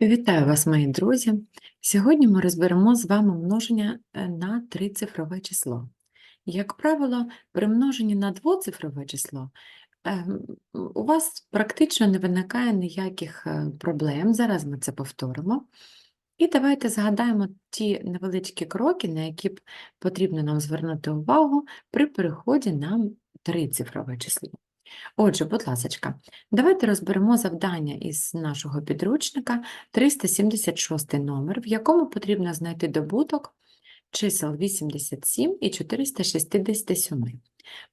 Вітаю вас, мої друзі! Сьогодні ми розберемо з вами множення е, на трицифрове число. Як правило, при множенні на двоцифрове число ем, у вас практично не виникає ніяких е, проблем. Зараз ми це повторимо. І давайте згадаємо ті невеличкі кроки, на які б потрібно нам звернути увагу при переході на трицифрове число. Отже, будь ласка, давайте розберемо завдання із нашого підручника 376 номер, в якому потрібно знайти добуток чисел 87 і 467.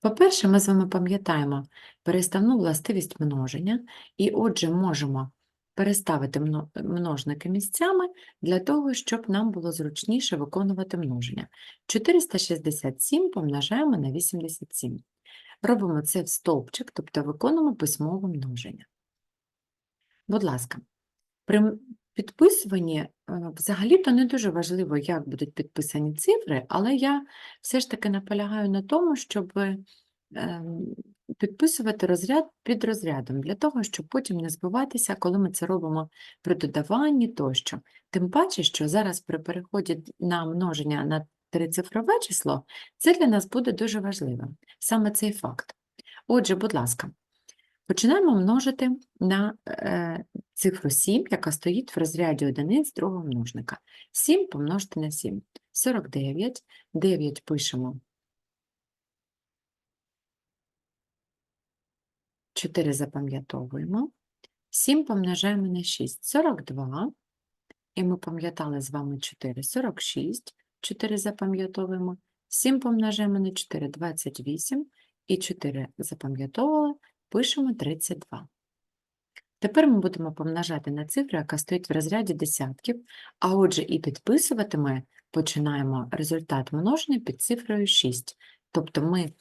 По-перше, ми з вами пам'ятаємо переставну властивість множення, і отже, можемо переставити множники місцями для того, щоб нам було зручніше виконувати множення. 467 помножаємо на 87. Робимо це в стовпчик, тобто виконуємо письмове множення. Будь ласка, при підписуванні е, взагалі-то не дуже важливо, як будуть підписані цифри, але я все ж таки наполягаю на тому, щоб ем, підписувати розряд під розрядом, для того, щоб потім не збиватися, коли ми це робимо при додаванні тощо. Тим паче, що зараз при переході на множення на трицифрове число, це для нас буде дуже важливим, саме цей факт. Отже, будь ласка, починаємо множити на е, цифру 7, яка стоїть в розряді одиниць другого множника. 7 помножити на 7. 49, 9 пишемо. 4 запам'ятовуємо. 7 помножаємо на 6. 42. І ми пам'ятали з вами 4. 46. 4 запам'ятовуємо. 7 помножаємо на 4, 28. І 4 запам'ятовували, пишемо 32. Тепер ми будемо помножати на цифру, яка стоїть в розряді десятків, а отже і підписувати ми починаємо результат множення під цифрою 6. Тобто ми е,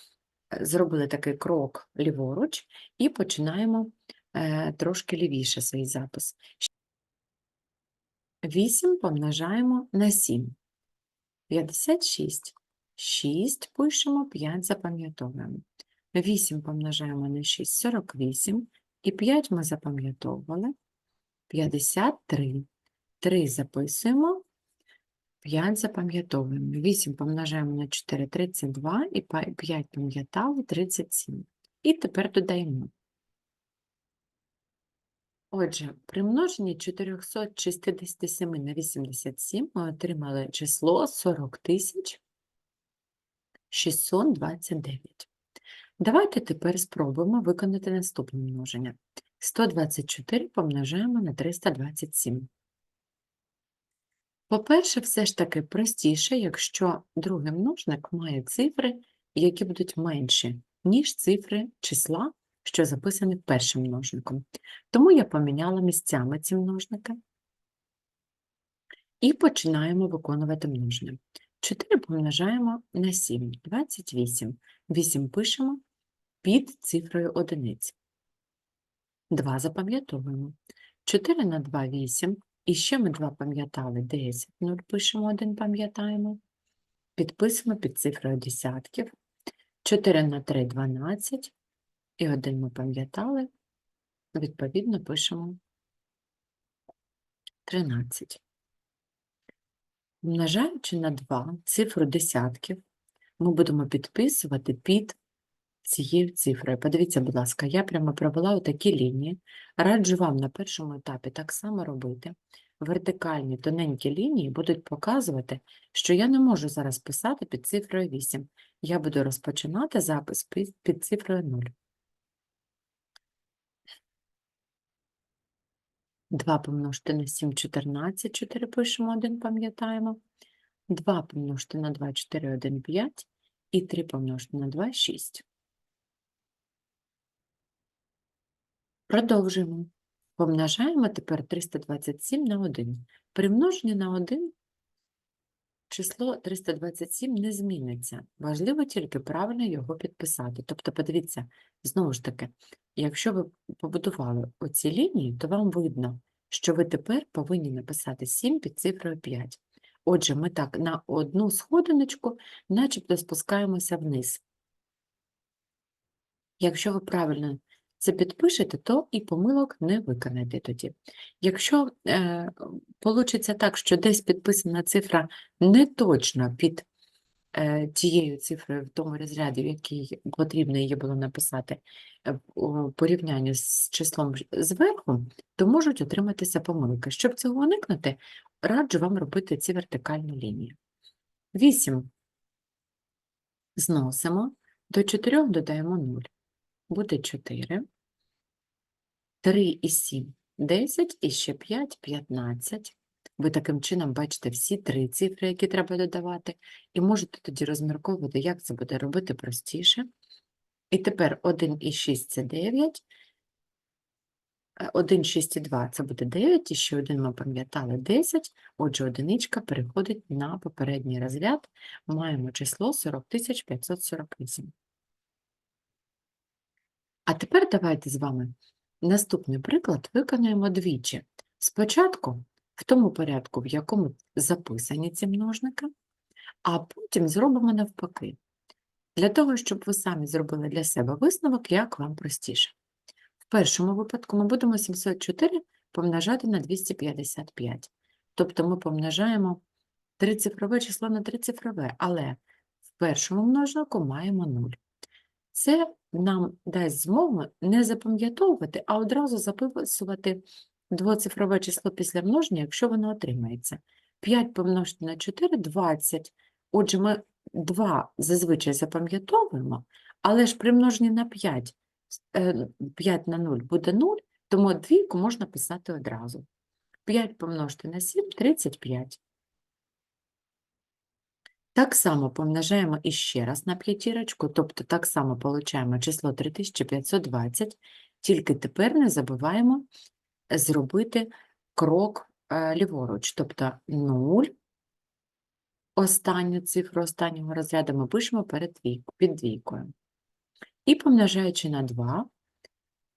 зробили такий крок ліворуч і починаємо е, трошки лівіше свій запис. 8 помножаємо на 7. 56. 6 пишемо, 5 запам'ятовуємо. 8 помножаємо на 6 – 48. І 5 ми запам'ятовували. 53. 3 записуємо, 5 запам'ятовуємо. 8 помножаємо на 4 – 32, і 5 пам'ятали – 37. І тепер додаємо. Отже, при множенні 467 на 87 ми отримали число 40 629. Давайте тепер спробуємо виконати наступне множення. 124 помножаємо на 327. По-перше, все ж таки простіше, якщо другий множник має цифри, які будуть менші, ніж цифри числа, що записані першим множником. Тому я поміняла місцями ці множники. І починаємо виконувати множення. 4 помножаємо на 7, 28. 8 пишемо під цифрою одиниць. 2 запам'ятовуємо. 4 на 2 – 8. І ще ми 2 пам'ятали 10. 0 пишемо, 1 пам'ятаємо. Підписуємо під цифрою десятків. 4 на 3 – 12. І 1 ми пам'ятали. Відповідно, пишемо 13. Множаючи на 2 цифру десятків, ми будемо підписувати під цією цифрою. Подивіться, будь ласка, я прямо провела отакі лінії. Раджу вам на першому етапі так само робити. Вертикальні тоненькі лінії будуть показувати, що я не можу зараз писати під цифрою 8. Я буду розпочинати запис під цифрою 0. 2 помножити на 7 – 14, 4 пишемо, 1 пам'ятаємо. 2 помножити на 2 – 4, 1 – 5. І 3 помножити на 2 – 6. Продовжуємо. Помножаємо тепер 327 на 1. При множенні на 1 число 327 не зміниться. Важливо тільки правильно його підписати. Тобто, подивіться, знову ж таки, якщо ви побудували оці лінії, то вам видно, що ви тепер повинні написати 7 під цифрою 5. Отже, ми так на одну сходиночку начебто спускаємося вниз. Якщо ви правильно це підпишете, то і помилок не виконаєте тоді. Якщо е, так, що десь підписана цифра не точно під е, тією цифрою в тому розряді, в якій потрібно її було написати е, у порівнянні з числом зверху, то можуть отриматися помилки. Щоб цього уникнути, раджу вам робити ці вертикальні лінії. 8 зносимо, до 4 додаємо 0. Буде 4. 3 і 7 – 10, і ще 5 – 15. Ви таким чином бачите всі три цифри, які треба додавати, і можете тоді розмірковувати, як це буде робити простіше. І тепер 1 і 6 – це 9, е, 1, 6 і 2 – це буде 9, і ще один ми пам'ятали 10, отже, одиничка переходить на попередній розряд, маємо число 40 548. А тепер давайте з вами наступний приклад виконаємо двічі. Спочатку в тому порядку, в якому записані ці множники, а потім зробимо навпаки. Для того, щоб ви самі зробили для себе висновок, як вам простіше. В першому випадку ми будемо 704 помножати на 255. Тобто ми помножаємо трицифрове число на трицифрове, але в першому множнику маємо 0. Це нам дасть змогу не запам'ятовувати, а одразу записувати двоцифрове число після множення, якщо воно отримається. 5 помножити на 4 – 20. Отже, ми 2 зазвичай запам'ятовуємо, але ж при множенні на 5, 5 на 0 буде 0, тому двійку можна писати одразу. 5 помножити на 7 – 35. Так само помножаємо іще раз на п'ятірочку, тобто так само получаємо число 3520, тільки тепер не забуваємо зробити крок е, ліворуч, тобто 0, останню цифру останнього розряду ми пишемо перед під двійкою. І помножаючи на 2,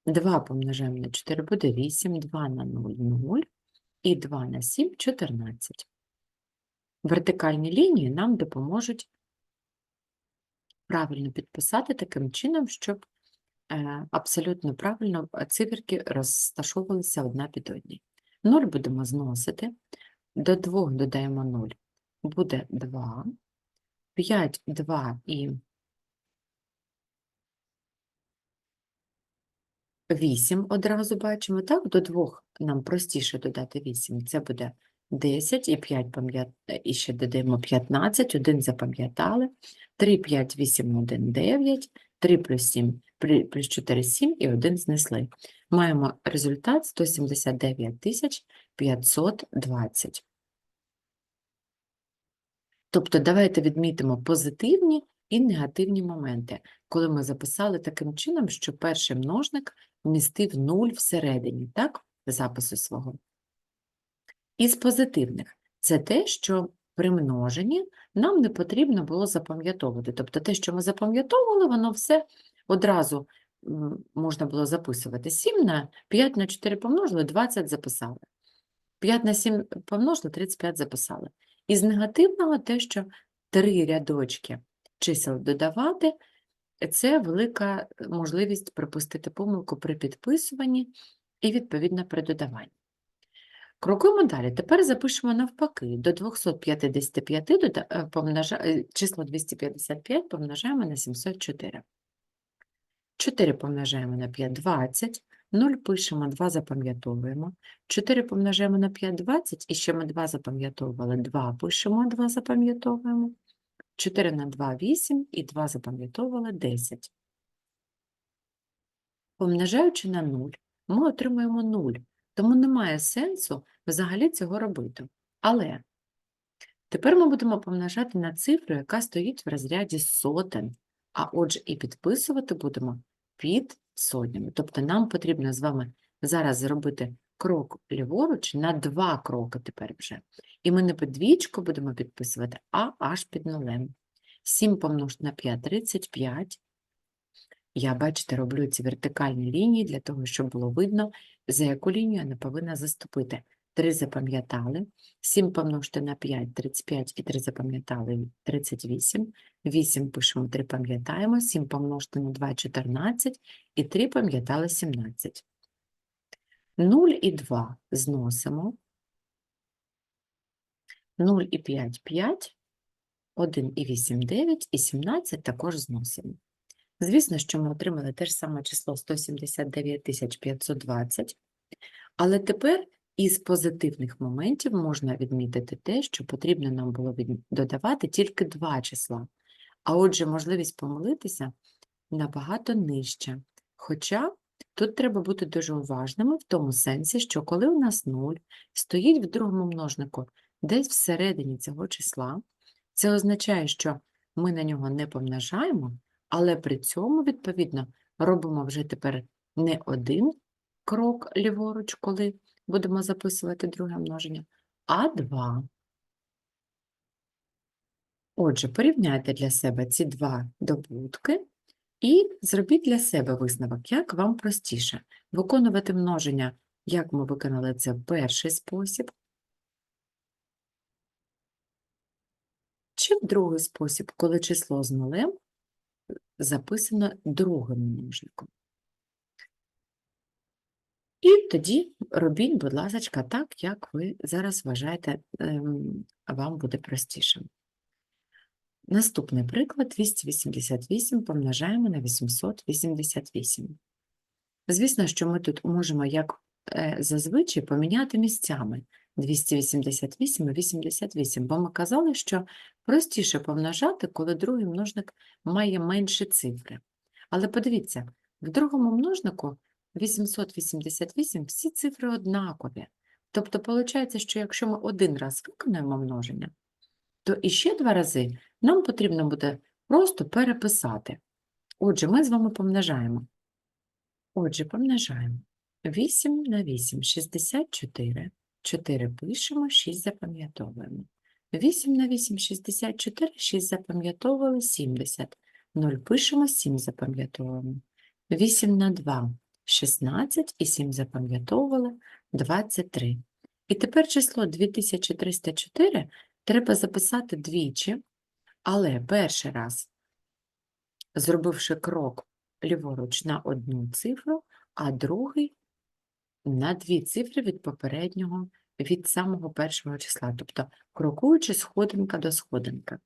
2 помножаємо на 4 буде 8, 2 на 0 – 0, і 2 на 7 – 14. Вертикальні лінії нам допоможуть правильно підписати таким чином, щоб е, абсолютно правильно циферки розташовувалися одна під одній. 0 будемо зносити, до 2 додаємо 0, буде 2, 5, 2 і 8 одразу бачимо, так? До 2 нам простіше додати 8, це буде 10 і 5 пам'ят... і ще додаємо 15, 1 запам'ятали, 3, 5, 8, 1, 9, 3 плюс 7, плюс 4, 7 і 1 знесли. Маємо результат 179 тисяч 520. Тобто давайте відмітимо позитивні і негативні моменти, коли ми записали таким чином, що перший множник містив 0 всередині, так, запису свого. Із позитивних – це те, що при множенні нам не потрібно було запам'ятовувати. Тобто те, що ми запам'ятовували, воно все одразу можна було записувати. 7 на 5 на 4 помножили, 20 записали. 5 на 7 помножили, 35 записали. Із негативного те, що три рядочки чисел додавати, це велика можливість припустити помилку при підписуванні і, відповідно, при додаванні. Крокуємо далі. Тепер запишемо навпаки. До 255 дода- е, е, число 255 помножаємо на 704. 4 помножаємо на 5 – 20. 0 пишемо, 2 запам'ятовуємо. 4 помножаємо на 5 – 20, і ще ми 2 запам'ятовували. 2 пишемо, 2 запам'ятовуємо. 4 на 2 – 8, і 2 запам'ятовували – 10. Помножаючи на 0, ми отримуємо 0, тому немає сенсу взагалі цього робити. Але тепер ми будемо помножати на цифру, яка стоїть в розряді сотень, а отже і підписувати будемо під сотнями. Тобто нам потрібно з вами зараз зробити крок ліворуч на два кроки тепер вже. І ми не під двічку будемо підписувати, а аж під нулем. 7 помножити на 5 – 35. Я, бачите, роблю ці вертикальні лінії для того, щоб було видно, за яку лінію я не повинна заступити. 3 запам'ятали. 7 помножити на 5 – 35 і 3 запам'ятали – 38. 8 пишемо, 3 пам'ятаємо. 7 помножити на 2 – 14 і 3 пам'ятали – 17. 0 і 2 зносимо. 0 і 5 – 5. 1 і 8 – 9, і 17 також зносимо. Звісно, що ми отримали те ж саме число 179 520, але тепер із позитивних моментів можна відмітити те, що потрібно нам було додавати тільки два числа. А отже, можливість помилитися набагато нижча. Хоча тут треба бути дуже уважними в тому сенсі, що коли у нас 0 стоїть в другому множнику десь всередині цього числа, це означає, що ми на нього не помножаємо, але при цьому, відповідно, робимо вже тепер не один крок ліворуч, коли будемо записувати друге множення, а два. Отже, порівняйте для себе ці два добутки і зробіть для себе висновок, як вам простіше виконувати множення, як ми виконали це в перший спосіб, чи в другий спосіб, коли число з нулем записано другим множником. І тоді робіть, будь ласка, так, як ви зараз вважаєте, ем, вам буде простішим. Наступний приклад 288 помножаємо на 888. Звісно, що ми тут можемо, як е, зазвичай, поміняти місцями 288 і 88, бо ми казали, що простіше помножати, коли другий множник має менші цифри. Але подивіться, в другому множнику 888 всі цифри однакові. Тобто, виходить, що якщо ми один раз виконуємо множення, то іще два рази нам потрібно буде просто переписати. Отже, ми з вами помножаємо. Отже, помножаємо. 8 на 8 – 64. 4 пишемо, 6 запам'ятовуємо. 8 на 8 – 64, 6 запам'ятовували, 70. 0 пишемо, 7 запам'ятовуємо. 8 на 2 – 16 і 7 запам'ятовували, 23. І тепер число 2304 треба записати двічі, але перший раз, зробивши крок ліворуч на одну цифру, а другий на дві цифри від попереднього, від самого першого числа, тобто крокуючи сходинка до сходинка.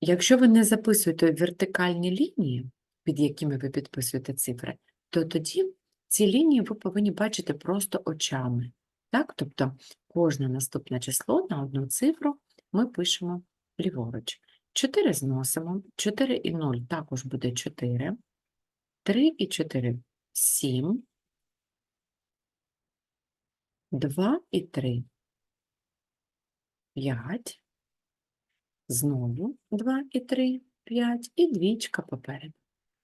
Якщо ви не записуєте вертикальні лінії, під якими ви підписуєте цифри, то тоді ці лінії ви повинні бачити просто очами. Так? Тобто кожне наступне число на одну цифру ми пишемо ліворуч. 4 зносимо, 4 і 0 також буде 4, 3 і 4 – 7, 2 і 3 – 5, знову 2 і 3 – 5, і двічка попереду.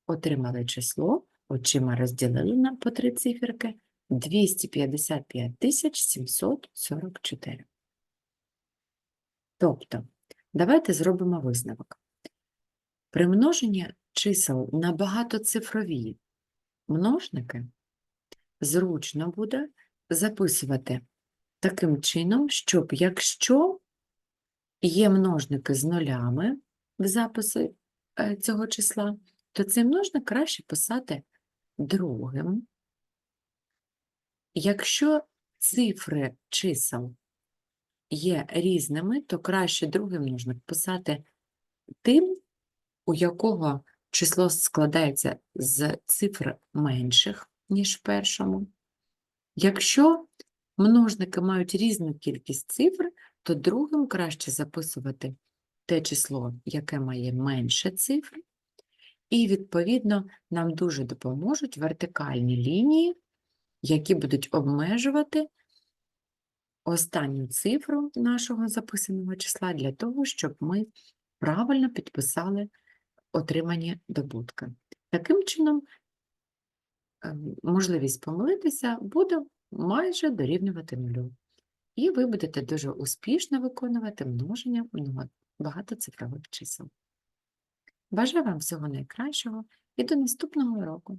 Отримали число, очима розділили на по три циферки 255 744. Тобто, давайте зробимо висновок. При множенні чисел на багатоцифрові множники зручно буде записувати таким чином, щоб якщо є множники з нулями в записі е, цього числа, то цей множник краще писати другим. Якщо цифри чисел є різними, то краще другий множник писати тим, у якого число складається з цифр менших, ніж в першому. Якщо множники мають різну кількість цифр, то другим краще записувати те число, яке має менше цифр, і, відповідно, нам дуже допоможуть вертикальні лінії, які будуть обмежувати останню цифру нашого записаного числа для того, щоб ми правильно підписали отримані добутки. Таким чином, ем, можливість помилитися буде майже дорівнювати нулю. І ви будете дуже успішно виконувати множення багатоцифрових чисел. Бажаю вам всього найкращого і до наступного року!